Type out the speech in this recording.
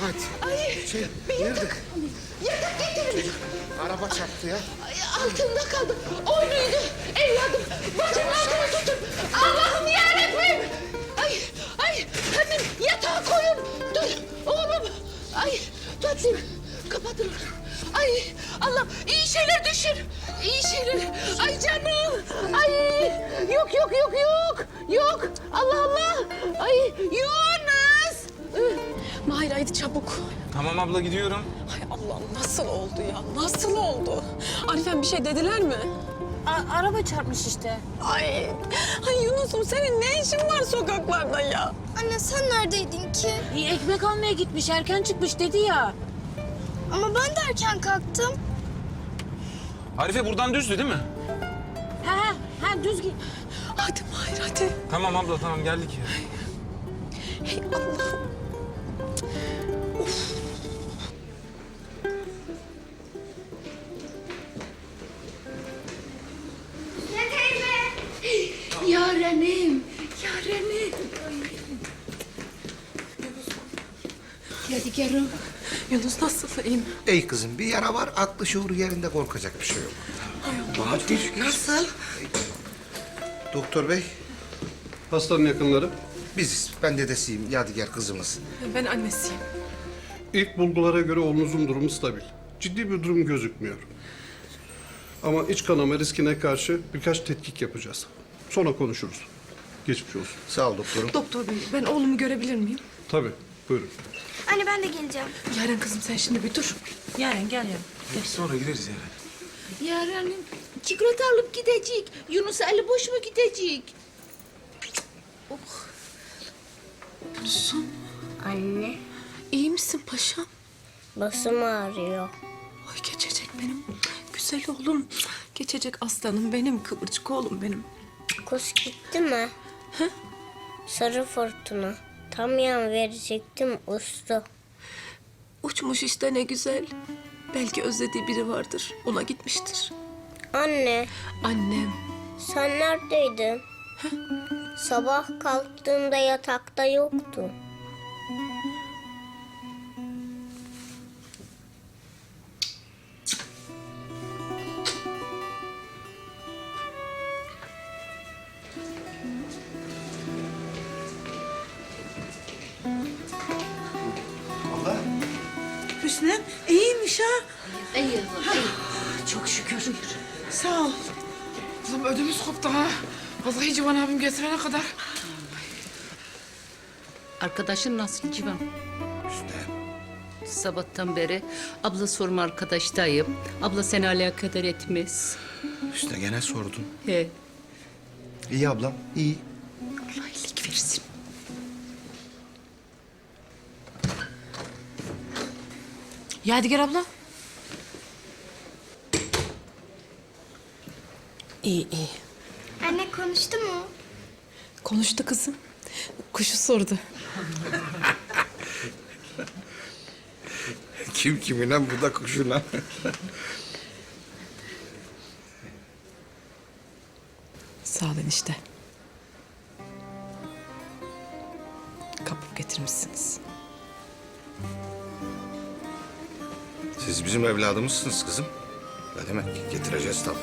Hadi. Ay, Şey, nerede? yatak. Yatak getirin. Araba çarptı ya. Ay, altında kaldı. Oynuydu. Evladım. Bacımın altına tutun. Allah'ım yarabbim. Ay, ay. Annem yatağa koyun. Dur oğlum. Ay, tatlım. Kapatın. Ay, Allah iyi şeyler düşün. İyi şeyler. Ay canım. Ay, yok yok yok yok. Yok. Allah Allah. Ay, Yunus. Haydi çabuk. Tamam abla gidiyorum. Ay Allah'ım nasıl oldu ya? Nasıl oldu? Arifem bir şey dediler mi? A- araba çarpmış işte. Ay, ay Yunus'um senin ne işin var sokaklarda ya? Anne sen neredeydin ki? İyi ekmek almaya gitmiş erken çıkmış dedi ya. Ama ben de erken kalktım. Arife buradan düzdü değil mi? Ha ha ha düz git. Hadi Mahir hadi. Tamam abla tamam geldik ya. Hey Allah'ım. Yarenim, yarenim. Yadigarım. Yunus nasıl iyi mi? Ey kızım bir yara var aklı şuuru yerinde korkacak bir şey yok. Bahattin nasıl? Doktor bey Hastanın yakınları. biziz. Ben dedesiyim Yadigar kızımız. Ben annesiyim. İlk bulgulara göre oğlunuzun durumu stabil. Ciddi bir durum gözükmüyor. Ama iç kanama riskine karşı birkaç tetkik yapacağız. Sonra konuşuruz. Geçmiş olsun. Sağ ol doktorum. Doktor bey ben oğlumu görebilir miyim? Tabii, buyurun. Anne ben de geleceğim. Yaren kızım sen şimdi bir dur. Yaren gel ya. Sonra gideriz yani. Yarenim, çikolata alıp gidecek. Yunus Ali boş mu gidecek? Anne, İyi misin paşam? başım ağrıyor. Ay geçecek benim güzel oğlum. Geçecek aslanım benim, kıvırcık oğlum benim. Kuş gitti mi? Sarı fırtına. Tam yan verecektim uçtu. Uçmuş işte ne güzel. Belki özlediği biri vardır. Ona gitmiştir. Anne, Annem. sen neredeydin? Sabah kalktığımda yatakta yoktu. Hüsnem iyiymiş ha. Ey yavrum, Çok şükür. Sağ ol. Kızım ödümüz koptu ha. Vallahi Civan abim getirene kadar. Arkadaşın nasıl Civan? Üstem. Sabahtan beri abla sorma arkadaştayım. Abla seni alakadar etmez. Üste gene sordun. He. İyi ablam iyi. Allah iyilik versin. Yadigar abla. İyi iyi. Anne konuştu mu? Konuştu kızım. Kuşu sordu. Kim kimine bu da kuşuna. Sağ ol enişte. Kapıp getirmişsiniz. Siz bizim evladımızsınız kızım. Ne demek getireceğiz tabii.